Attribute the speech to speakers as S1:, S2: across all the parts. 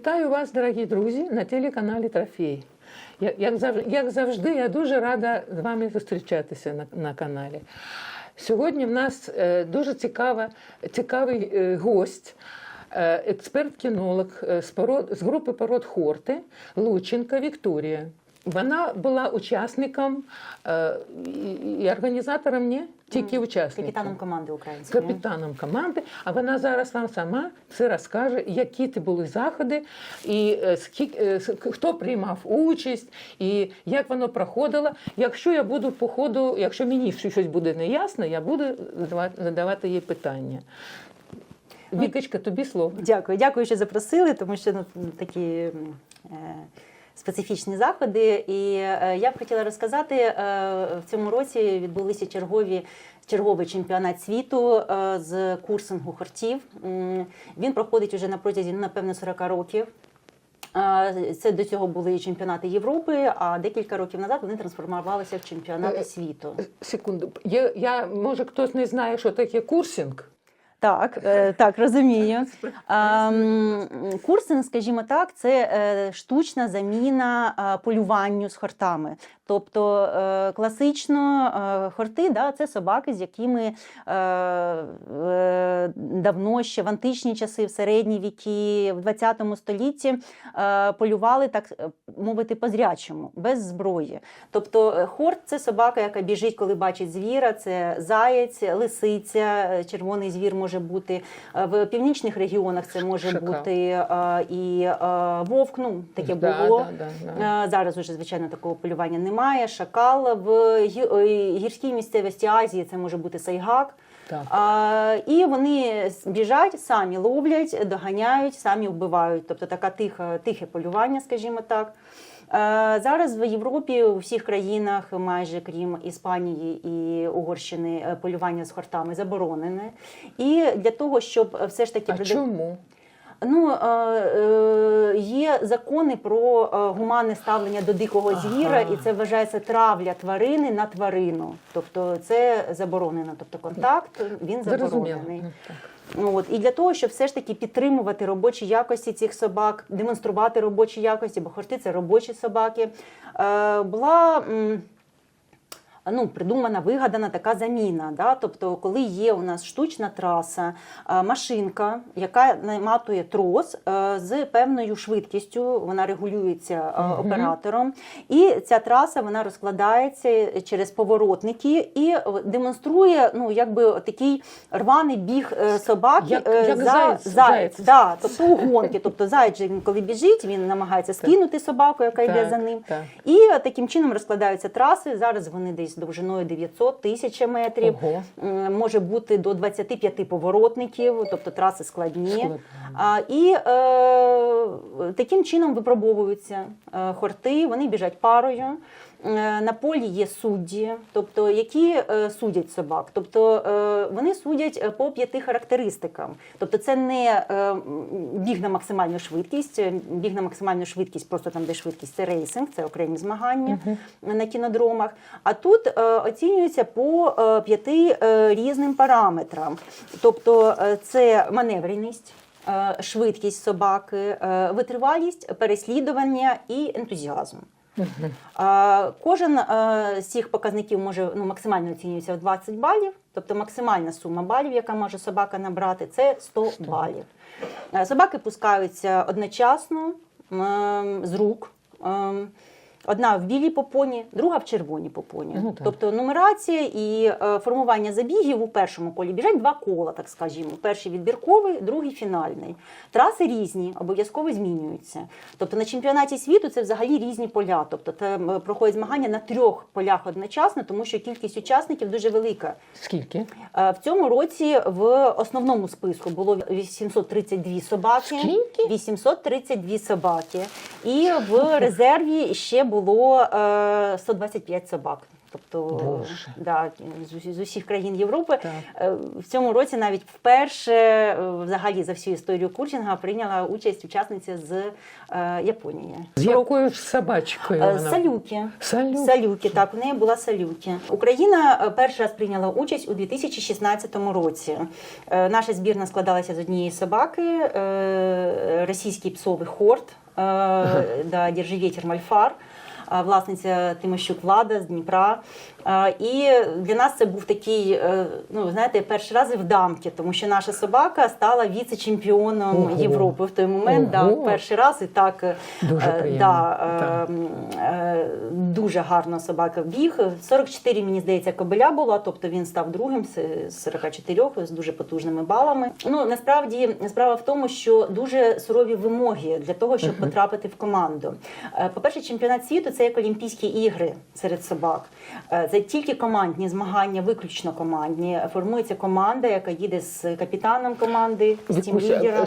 S1: Вітаю вас, дорогі друзі, на телеканалі Трофей. Як завжди, я дуже рада з вами зустрічатися на, на каналі. Сьогодні в нас е, дуже цікава, цікавий е, гость, е, експерт-кінолог з, з групи пород Хорти Лученка Вікторія. Вона була учасником і, організатором, ні? Тільки учасником.
S2: Капітаном команди української.
S1: капітаном команди. А вона зараз вам сама все розкаже, які це були заходи, і е, скільки е, хто приймав участь, і як воно проходило. Якщо я буду по ходу, якщо мені щось буде неясно, я буду задавати, їй питання. Вікочка, тобі слово.
S2: Дякую, дякую, що запросили, тому що ну, такі е, специфічні заходи. І е, я б хотіла розказати, е, в цьому році відбулися чергові. Черговий чемпіонат світу е, з курсингу хортів. Він проходить уже на протязі, ну, напевно, 40 років. Це до цього були чемпіонати Європи, а декілька років назад вони трансформувалися в чемпіонати світу.
S1: Секунду. Я, я, може, хтось не знає, що таке курсинг.
S2: Так, е, так, розумію. А, Курсинг, скажімо так, це е, штучна заміна е, полюванню з хортами. Тобто е, класично е, хорти да, це собаки, з якими е, давно ще в античні часи, в середні віки, в 20 столітті полювали, так мовити, по-зрячому, без зброї. Тобто хорт це собака, яка біжить, коли бачить звіра, це заєць, лисиця, червоний звір може бути. В північних регіонах це може
S1: Шакал.
S2: бути і вовк, ну таке
S1: Да,
S2: було.
S1: да, да, да.
S2: Зараз уже, звичайно, такого полювання немає. Шакал в е, гірській місцевості Азії це може бути сайгак.
S1: Так.
S2: А, і вони біжать, самі ловлять, доганяють, самі вбивають. Тобто така тиха, тихе полювання, скажімо так. Е, Зараз в Європі у всіх країнах, майже крім Іспанії і Угорщини, е, полювання з хортами заборонене. І для того, щоб все ж таки
S1: А чому?
S2: Ну, е, е, є закони про е, гуманне ставлення до дикого звіра,
S1: Ага.
S2: і це вважається травля тварини на тварину. Тобто це заборонено. Тобто контакт він заборонений.
S1: Ну.
S2: Ну, от, і для того, щоб все ж таки підтримувати робочі якості цих собак, демонструвати робочі якості, бо хорти це робочі собаки, е, була. м, Ну, придумана, вигадана така заміна. Да? Тобто, коли є у нас штучна траса, машинка, яка наматує трос е, з певною швидкістю, вона регулюється е, оператором, і ця траса вона розкладається через поворотники і е, демонструє ну, якби такий рваний біг собаки
S1: Як- як
S2: за
S1: заєць.
S2: Да, тобто у гонки. Тобто він коли біжить, він намагається скинути собаку, яка йде за ним.
S1: так.
S2: І таким чином розкладаються траси. Зараз вони десь довжиною 900 тисяч метрів.
S1: Ого.
S2: Може бути до 25 поворотників, тобто траси складні. А, і е, таким чином випробовуються е, хорти, вони біжать парою. Е, На полі є судді, тобто які е, судять собак. Тобто е, вони судять по п'яти характеристикам. Тобто це не біг на максимальну швидкість, біг на максимальну швидкість, просто там де швидкість, це рейсинг, це окремі змагання на кінодромах. А тут оцінюється по п'яти різним параметрам. Тобто це маневреність. Швидкість собаки, витривалість, переслідування і ентузіазм. Кожен е, з цих показників може ну, максимально оцінюється в 20 балів, тобто максимальна сума балів, яка може собака набрати, це 100 балів. Е, Собаки пускаються одночасно ем, з рук. Одна в білій попоні, друга в червоній попоні.
S1: Ну, так.
S2: тобто нумерація і е, формування забігів у першому колі біжать два кола, так скажімо. Перший відбірковий, другий фінальний. Траси різні, обов'язково змінюються. Тобто на чемпіонаті світу це взагалі різні поля. Тобто там е, проходять змагання на трьох полях одночасно, тому що кількість учасників дуже велика.
S1: Скільки?
S2: Е, В цьому році в основному списку було 832 собаки.
S1: Скільки?
S2: 832 собаки. І в резерві ще було е, 125 собак. Тобто
S1: Боже.
S2: да, з, з усіх країн Європи.
S1: Так.
S2: Е, В цьому році навіть вперше е, взагалі за всю історію курсінга прийняла участь учасниця з е, Японії.
S1: З якою ж собачкою
S2: Е,
S1: вона?
S2: Салюки.
S1: Салюки.
S2: Салюки, так, у неї була салюки. Україна е, перший раз прийняла участь у 2016 році. Е, Наша збірна складалася з однієї собаки, е, російський псовий хорт, е, да, «Держи ветер Мальфар. Власниця Тимощук Влада з Дніпра. І для нас це був такий, е, ну знаєте, перший раз в дамки, тому що наша собака стала віце-чемпіоном. Європи в той момент. Да, перший раз і так е,
S1: Дуже
S2: е,
S1: приємно.
S2: Да,
S1: Так.
S2: е, М, е, Дуже гарно собака біг. 44, мені здається, кобеля була, тобто він став другим з з 44 з дуже потужними балами. Ну насправді справа в тому, що дуже сурові вимоги для того, щоб потрапити в команду. Е, По-перше, чемпіонат світу це як Олімпійські ігри серед собак. Е, Це тільки командні змагання, виключно командні. Формується команда, яка їде з капітаном команди, з тим лідером.
S1: а,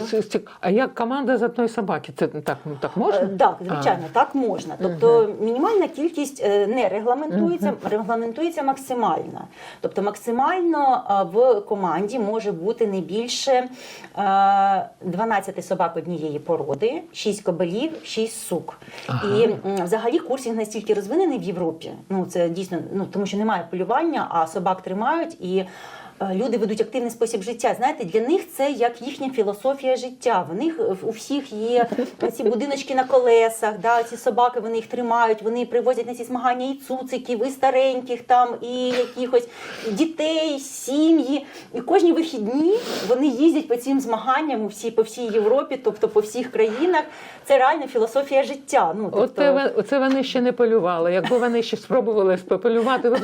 S1: А як команда з одної собаки? Це так, ну, так
S2: Е,
S1: можна?
S2: Так, звичайно, так можна. Тобто мінімальна кількість е, не регламентується, регламентується максимально. Тобто максимально е, в команді може бути не більше е, 12 собак однієї породи, 6 кобелів, 6 сук. І взагалі курсінг настільки розвинений в Європі. Ну це дійсно ну тому, що немає полювання, а собак тримають і. Е, Люди ведуть активний спосіб життя. Знаєте, для них це як їхня філософія життя. В них е, у всіх є ці будиночки на колесах, да, ці собаки вони їх тримають, вони привозять на ці змагання і цуциків, і стареньких там, і якихось дітей, сім'ї. І кожні вихідні вони їздять по цим змаганням у всій, по всій Європі, тобто по всіх країнах. Це реально філософія життя. Ну, тобто,
S1: Оце, оце вони ще не полювали. Якби вони ще спробували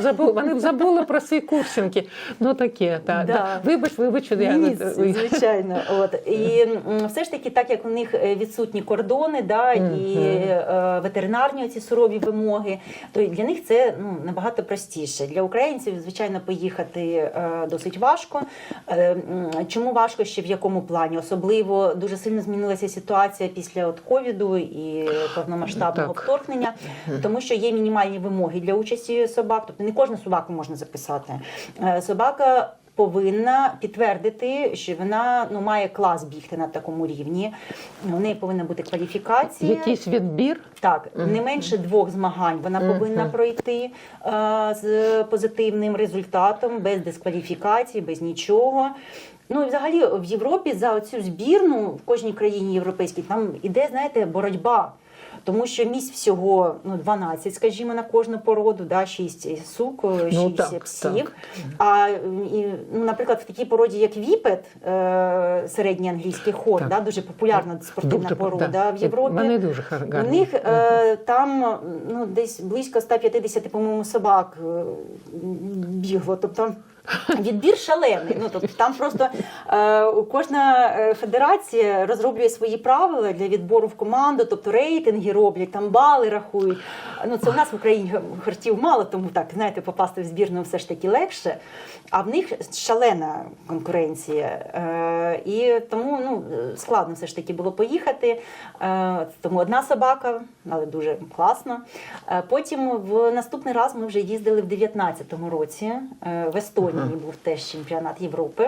S1: забули, вони б забули про свої курсинки. Ну таке, так.
S2: Да.
S1: Да. Вибач, вибач, я
S2: Ні, звичайно. От і все ж таки, так як у них е, відсутні кордони, да і е, ветеринарні ці сурові вимоги, то для них це ну набагато простіше. Для українців, звичайно, поїхати е, досить важко. Е, Чому важко ще в якому плані? Особливо дуже сильно змінилася ситуація після от ковіду і повномасштабного
S1: Так.
S2: вторгнення, тому що є мінімальні вимоги для участі собак. Тобто не кожну собаку можна записати. Е, Собака. Повинна підтвердити, що вона ну має клас бігти на такому рівні. У неї повинна бути кваліфікація.
S1: Якийсь відбір.
S2: Так, не менше двох змагань вона повинна пройти е, з позитивним результатом, без дискваліфікації, без нічого. Ну і взагалі в Європі за цю збірну в кожній країні європейській там іде, знаєте, боротьба. Тому що місць всього ну 12, скажімо, на кожну породу, да, 6 сук, 6
S1: Ну, так,
S2: псів.
S1: так.
S2: А і, ну, наприклад, в такій породі, як віпет, е, середній англійський хор,
S1: Так.
S2: да, дуже популярна спортивна
S1: Дуже,
S2: порода
S1: да.
S2: в Європі.
S1: Вони дуже гар-
S2: У них е, там ну, десь близько 150, по-моєму, собак е, бігло. Тобто відбір шалений. Ну, тобто, там просто е, кожна е, федерація розроблює свої правила для відбору в команду, тобто рейтинги роблять, там бали рахують. Ну, це в нас в Україні хортів мало, тому так, знаєте, попасти в збірну все ж таки легше. А в них шалена конкуренція. Е, і тому ну, складно все ж таки було поїхати. Е, тому одна собака, але дуже класно. Е, потім в наступний раз ми вже їздили в 19-му році. Е, в Естонії був теж чемпіонат Європи.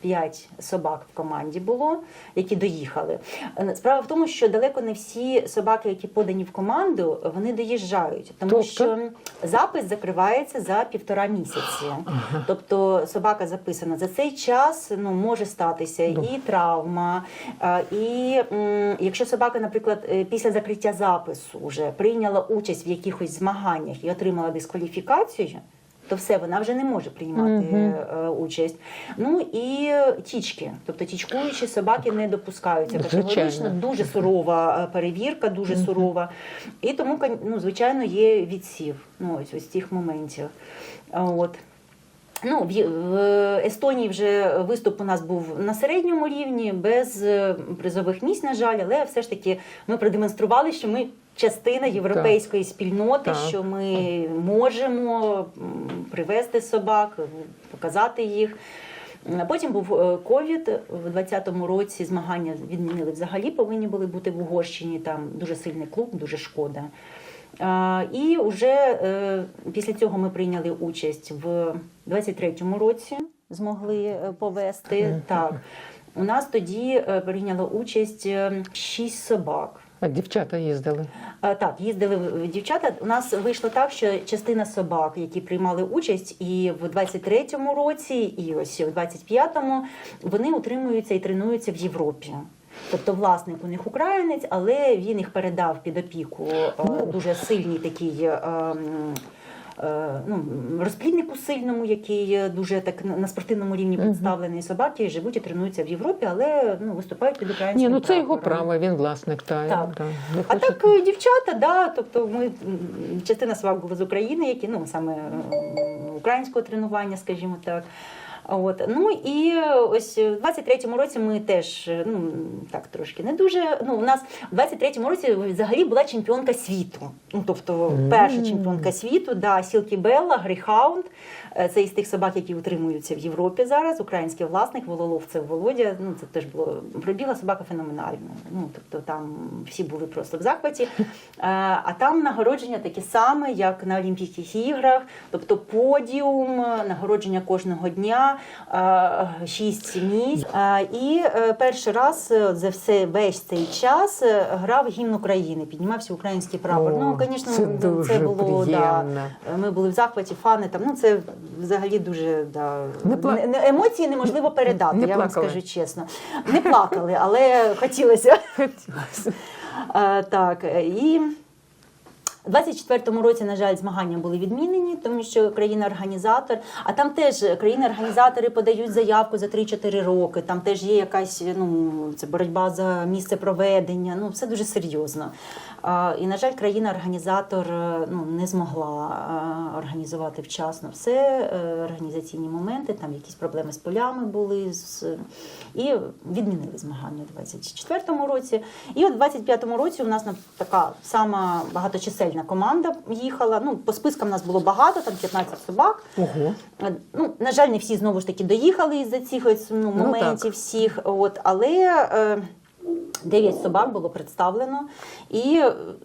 S2: П'ять собак в команді було, які доїхали. Е, Справа в тому, що далеко не всі собаки, які подані в команду, вони доїжджають, тому
S1: Тобто?
S2: що запис закривається за півтора місяці. Тобто собака записана за цей час. Ну може статися і травма, е, і якщо собака, наприклад, е, після закриття запису вже прийняла участь в якихось змаганнях і отримала дискваліфікацію. То все, вона вже не може приймати е, участь. Ну і тічки, тобто тічкуючі собаки не допускаються. Категорично дуже сурова е, перевірка, дуже сурова. І тому, ну, звичайно, є відсів. Ну, ось ось цих моментів. От. Ну, в, Естонії вже виступ у нас був на середньому рівні, без е, призових місць, на жаль, але все ж таки ми продемонстрували, що ми частина європейської спільноти,
S1: Так.
S2: що ми можемо привезти собак, показати їх. Потім був е, ковід у 2020 році. Змагання відмінили взагалі. Повинні були бути в Угорщині. Там дуже сильний клуб, дуже шкода. І вже е, після цього ми прийняли участь в 23-му році, змогли е, повести. Так. У нас тоді прийняло участь шість собак.
S1: А дівчата їздили.
S2: А, Так, їздили в- дівчата. У нас вийшло так, що частина собак, які приймали участь, і в 23-му році, і ось в 25-му, вони утримуються і тренуються в Європі. Тобто власник у них українець, але він їх передав під опіку е, дуже сильній такий. Е, Ну, розпліднику сильному, який е, дуже так на- спортивному рівні представлений собаки, живуть і тренуються в Європі, але ну, виступають під українським
S1: Ні, ну це його
S2: прапором.
S1: право, він власник. Та,
S2: Так.
S1: Та, Не
S2: А
S1: хоче-
S2: так е, дівчата, да, тобто ми частина була з України, які ну саме українського тренування, скажімо так. От ну і е, ось в 23-му році ми теж е, ну так трошки не дуже. Ну у нас в 23-му році взагалі була чемпіонка світу. Ну тобто перша чемпіонка світу, да, Сілкі Белла, Грейхаунд. Е, Це із тих собак, які утримуються в Європі зараз. Український власник, Вололовцев Володя. Ну це теж було пробіла собака феноменальна. Ну тобто там всі були просто в захваті. Е, А там нагородження таке саме, як на Олімпійських іграх, тобто подіум, нагородження кожного дня, е, шість місць. І е, перший раз е, за все весь цей час е, грав гімн України, піднімався український прапор.
S1: О,
S2: ну, звісно,
S1: це дуже
S2: було да, ми були в захваті, фани там. Ну це взагалі дуже да,
S1: Не пла-
S2: емоції неможливо передати.
S1: Не
S2: я вам скажу чесно. Не плакали, але хотілося.
S1: Хотілося.
S2: Е, Так, і у 24-му році, на жаль, змагання були відмінені, тому що країна-організатор, а там теж країни-організатори подають заявку за 3-4 роки. Там теж є якась ну, це боротьба за місце проведення. Ну, все дуже серйозно. І, на жаль, країна-організатор е, ну, не змогла е, організувати вчасно все, е, організаційні моменти, там якісь проблеми з полями були, з... і відмінили змагання у 24-му році. І от 25-му році у нас така сама багаточисельна команда їхала. Ну, по спискам нас було багато, там 15 собак.
S1: Ого.
S2: Ну, на жаль, не всі знову ж таки доїхали із-за цих ось, ну,
S1: Ну,
S2: моментів
S1: так.
S2: всіх. От, але дев'ять собак було представлено. І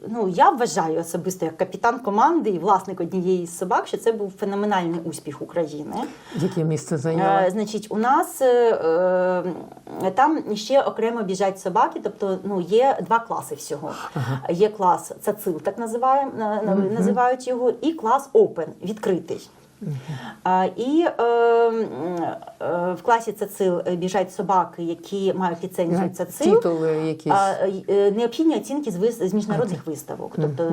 S2: ну, я вважаю особисто як капітан команди і власник однієї з собак, що це був феноменальний успіх України.
S1: Яке місце
S2: Е. Значить, у нас е, е, там ще окремо біжать собаки, тобто ну, є два класи всього. Є клас цацил, так називаємо, на- на- називають його, і клас Open, відкритий. І е, е, в класі цацил біжать собаки, які мають ліцензію цацил.
S1: Титули якісь.
S2: Е, необхідні оцінки з, вис- з міжнародних виставок. Тобто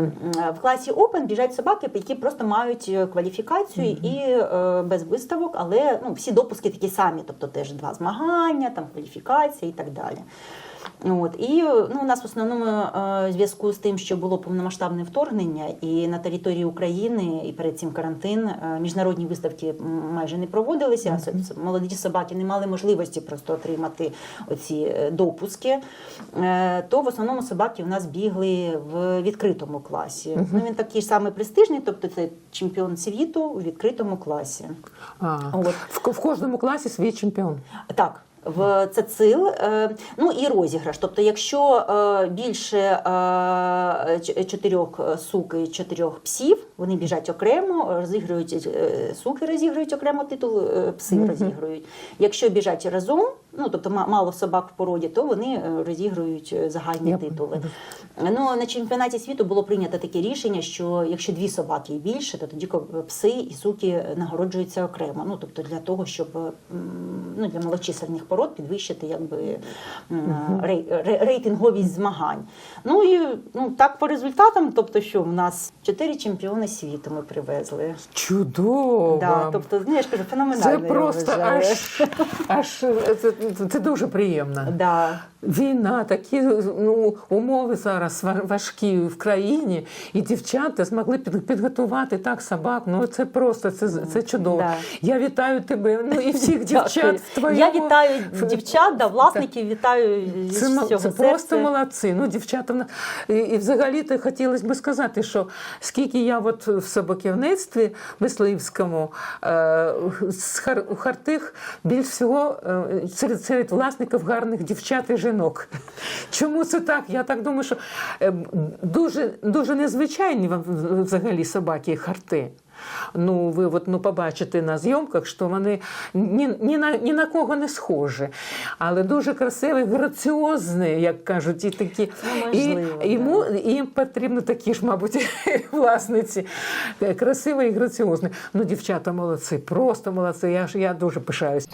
S2: в класі Open біжать собаки, які просто мають е, кваліфікацію і е, без виставок, але ну, всі допуски такі самі, тобто теж два змагання, там кваліфікація і так далі. От і ну, у нас в основному е, в зв'язку з тим, що було повномасштабне вторгнення, і на території України, і перед цим карантин, е, міжнародні виставки майже не проводилися. С- Молоді собаки не мали можливості просто отримати оці е, допуски. То в основному собаки у нас бігли в відкритому класі. Ну він такий ж самий престижний, тобто це чемпіон світу у відкритому класі.
S1: А,
S2: от.
S1: в, в кожному класі свій чемпіон.
S2: Так. В цицил, е, ну і розіграш. Тобто, якщо е, більше е, чотирьох сук і чотирьох псів, вони біжать окремо, розігрують суки, розігрують окремо титул, пси розігрують. Якщо біжать разом, ну тобто ма- мало собак в породі, то вони е, розігрують е, загальні
S1: Я-
S2: титули. Ну на чемпіонаті світу було прийнято таке рішення, що якщо дві собаки і більше, то тоді пси і суки нагороджуються окремо. Ну тобто для того, щоб ну для малочисельних пород підвищити якби рейтинговість змагань. Ну і ну так по результатам, тобто, що в нас чотири чемпіони світу ми привезли.
S1: Чудово.
S2: Да, тобто, ну я ж кажу,
S1: це
S2: феноменально. я
S1: просто аж, аж це, це дуже приємно.
S2: Да.
S1: Війна, такі ну, умови зараз важкі в країні, і дівчата змогли під, підготувати так собак. Ну це просто це, це чудово.
S2: Да.
S1: Я вітаю тебе. Ну і всіх дівчат в твоєму.
S2: Я вітаю дівчат, да, власників, вітаю
S1: Це,
S2: всього
S1: це
S2: серця.
S1: просто молодці. Ну, дівчата, і, і взагалі то хотілося б сказати, що скільки я от в собаківництві мисливському е, з хар, хартих більш всього е, серед, серед власників гарних дівчат і жінок. Чому це так? Я так думаю, що е, дуже, дуже незвичайні взагалі собаки і харти. Ну, ви от, ну, побачите на зйомках, що вони ні, ні, на, ні на кого не схожі, але дуже красиві, граціозні, як кажуть, і такі.
S2: Ну,
S1: і,
S2: можливо,
S1: йому, їм потрібно такі ж, мабуть, власниці. Красиві і граціозні. Ну, дівчата молодці, просто молодці. Я, ж- я дуже пишаюсь.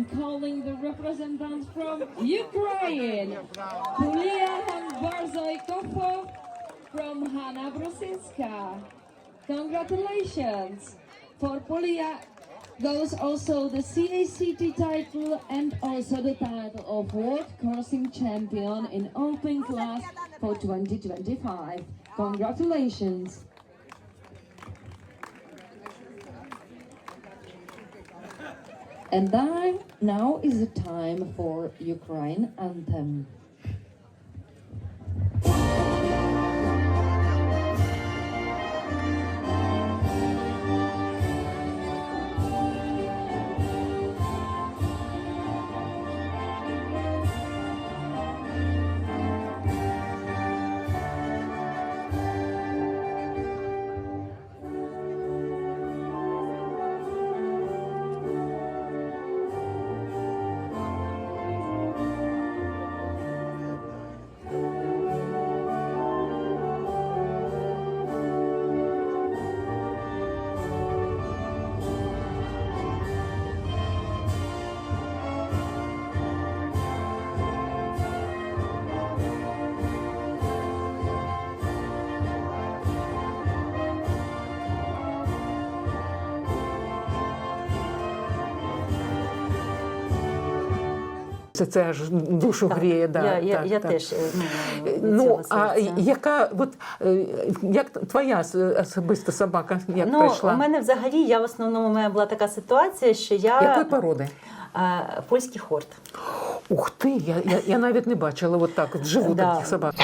S3: I'm calling the representatives from Ukraine. Julia Barzoykova from Hanna Brusinska. Congratulations! For Polia goes also the CACT title and also the title of World Crossing Champion in Open Class for 2025. Congratulations! And I, now is the time for Ukraine anthem.
S1: Це, це аж душу гріє. Да,
S2: я, я,
S1: так,
S2: я
S1: так.
S2: теж е, ну,
S1: Ну, а яка, от, е, як твоя особиста собака, як
S2: ну,
S1: прийшла?
S2: у мене взагалі я в основному у мене була така ситуація, що я
S1: Якої породи?
S2: е, польський хорт.
S1: Ух ти, я, я, я навіть не бачила от так, живу
S2: Да.
S1: таких собак.